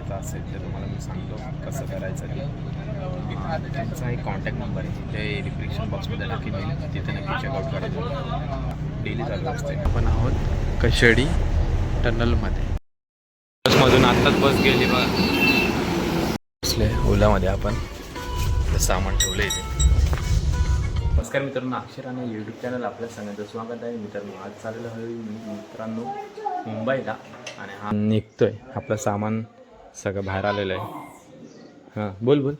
करायचा असेल तर तुम्हाला मी सांगतो कसं करायचं ते त्यांचा एक कॉन्टॅक्ट नंबर आहे. ते डिस्क्रिप्शन बॉक्समध्ये टाकीन मी. तिथे नक्की चेकआउट करायचं डेली चालू असते. आपण आहोत कशेडी टनलमध्ये. बसमधून आत्ताच बस गेली बघा. बसले ओलामध्ये आपण. सामान ठेवलं इथे. नमस्कार मित्रांनो अक्षराने यूट्यूब चॅनल आपल्या सगळ्यांचं स्वागत आहे. मित्रांनो आज चाललेलं मी मित्रांनो मुंबईला. आणि हा निघतोय. आपलं सामान सगळं बाहेर आलेलं आहे. हां बोल बोल.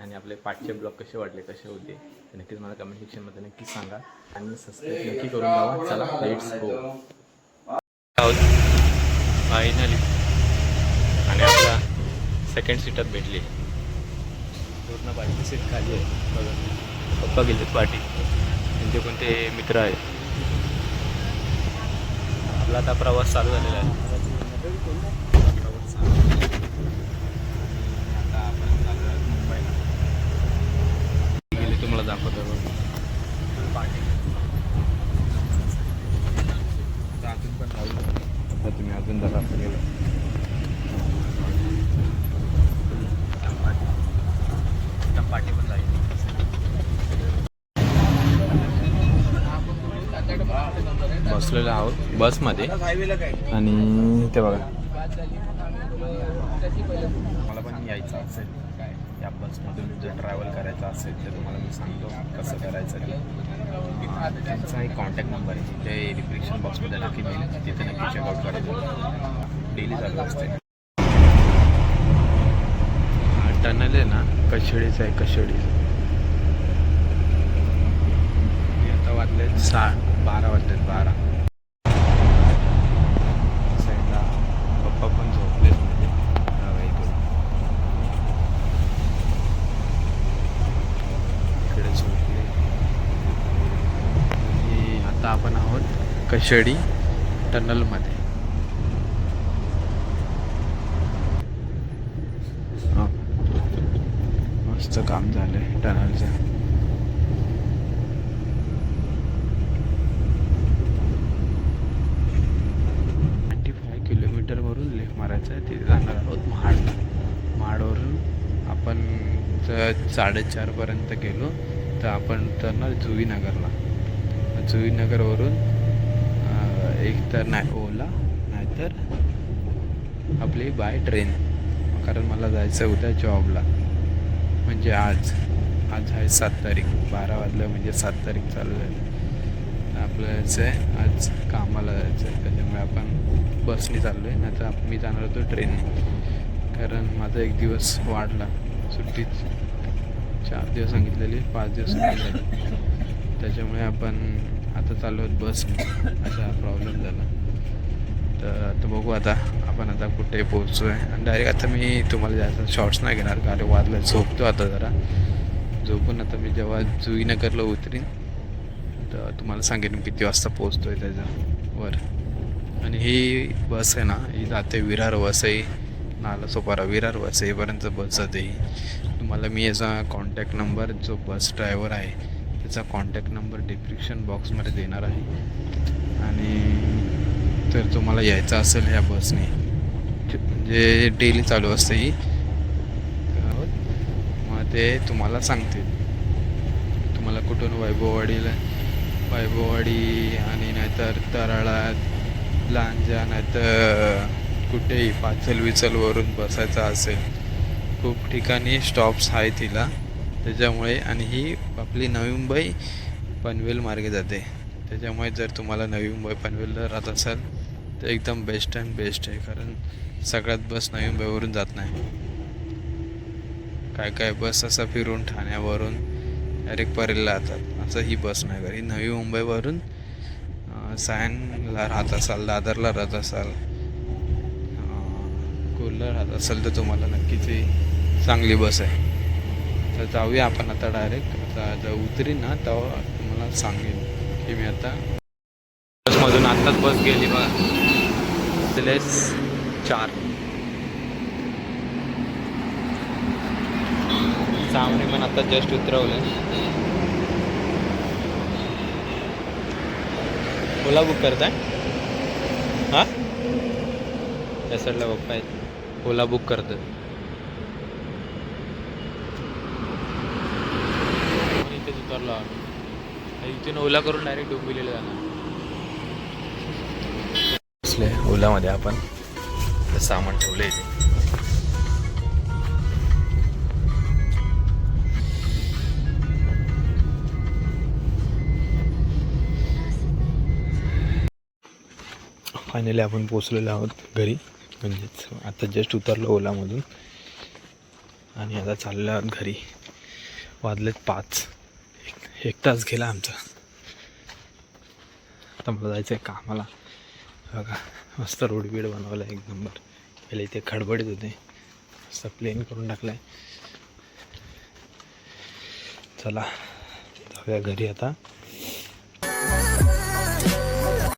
आणि आपले पाठचे ब्लॉग कसे वाटले कसे होते नक्कीच मला कमेंट सेक्शनमध्ये नक्कीच सांगा. आणि सबस्क्राईब नक्की करून द्यावा चला लेट्स गो फायनली आणि आपला सेकंड सीटात भेटली. पूर्ण बाईची सीट खाली आहे. बघा. पप्पा गेलेत पाठी त्यांचे कोणते मित्र आहेत? आपला आता प्रवास चालू झालेला आहे. प्रवास चालू आहे. आणि आता आपण चाललो आहोत मुंबईला गेले तुम्हाला दाखवतो बघा पाठी आता अजून पण लावलं आता तुम्ही अजून जरा गेलं पाठी पण जाईल बसलेलो आहोत बसमध्ये. आणि ते बघा. मला पण यायचं असेल. या बसमधून जर ट्रॅव्हल करायचं असेल तर तुम्हाला मी सांगतो. कसं करायचं ते. त्यांचा एक कॉन्टॅक्ट नंबर आहे. ते डिस्क्रिप्शन बॉक्समध्ये टाकीन मी तिथे नक्की चेकआउट करायचं डेली चालू असते. टनल आहे ना कशेडीचा आहे कशेडी. आता वाजले सहा. बारा वाजलेत बारा साईडला पप्पा पण झोपलेत म्हणजे इकडे झोपले. आणि आता आपण आहोत कशेडी टनलमध्ये. मस्त काम झालंय टनलचं नाईन्टी फाय किलोमीटरवरून लेफ्ट मारायचं आहे तिथे जाणार आहोत महाड महाडवरून आपण जर साडेचारपर्यंत गेलो तर आपण उतरणार जुईनगरला. जुईनगरवरून एक तर नाही ओला नाहीतर आपली बाय ट्रेन. कारण मला जायचं उद्या जॉबला. म्हणजे आज. आज आहे सात तारीख. बारा वाजलं म्हणजे सात तारीख चालू झाली आपलं जायचं आहे आज कामाला जायचं आहे त्याच्यामुळे आपण बसने चाललो आहे नाही तर मी जाणार होतो ट्रेनने. कारण माझा एक दिवस वाढला. सुट्टीच चार दिवस सांगितलेली पाच दिवस सुट्टी त्याच्यामुळे आपण आता चाललो आहोत बस. असा प्रॉब्लेम झाला. तर आता बघू आता आपण आता कुठे पोहोचतो आहे आणि डायरेक्ट आता मी तुम्हाला जास्त शॉर्ट्स नाही घेणार कारण वाजलं झोपतो आता जरा. झोपून आता मी जेव्हा जुईनगरला उतरीन तर तुम्हाला सांगेन किती वाजता पोहोचतो आहे त्याच्यावर आणि ही बस आहे ना ही जाते विरार वसई नाला सोपारा विरार वसईपर्यंत बस जाते ही. तुम्हाला मी याचा कॉन्टॅक्ट नंबर जो बस ड्रायव्हर आहे त्याचा कॉन्टॅक्ट नंबर डिस्क्रिप्शन बॉक्समध्ये देणार आहे. आणि तर तुम्हाला यायचं असेल ह्या बसने म्हणजे डेली चालू असते ही मग ते तुम्हाला सांगतील. तुम्हाला कुठून वैभववाडीला वैभववाडी आणि नाहीतर तराळा लांजा नाहीतर कुठेही पाचल विचलवरून बसायचं असेल खूप ठिकाणी स्टॉप्स आहेत तिला. त्याच्यामुळे आणि ही आपली नवी मुंबई पनवेल मार्गे जाते. त्याच्यामुळे जर तुम्हाला नवी मुंबई पनवेलला राहत असाल तर एकदम बेस्ट अँड बेस्ट आहे. कारण सगळ्यात बस नवी मुंबईवरून जात नाही. काय काय बस असं फिरून ठाण्यावरून डायरेक्ट परेलला जातात. असं ही बस नाही. करी नवी मुंबईवरून सायनला राहत असाल दादरला राहत असाल अं, राहत असेल तर तुम्हाला नक्कीच ही चांगली बस आहे. तर जाऊया आपण आता डायरेक्ट आता जेव्हा उतरीन ना तेव्हा तुम्हाला सांगेन की मी आता बसमधून आत्ताच बस गेली बघा प्लेस चार. सामने पण आता जस्ट उतरवलं ओला बुक करताय? हां? त्या साईडला पप्पा आहेत ओला बुक करतात इथेच उतरलो आम्ही. इथून ओला करून डायरेक्ट डोंबिवलीला जाणार. बसले ओलामध्ये आपण. सामान ठेवलं इथे. फायनली आपण पोचलेलो आहोत घरी. म्हणजेच आता जस्ट उतरलो ओलामधून. आणि आता चाललो आहोत घरी. वाजलेत पाच. एक एक तास गेला आमचा. आता मला जायचं आहे कामाला. बघा मस्त रोड बीड बनवला एक नंबर. पहिले इथे खडबडीत होते. मस्त प्लेन करून टाकलं आहे चला जाऊया घरी आता.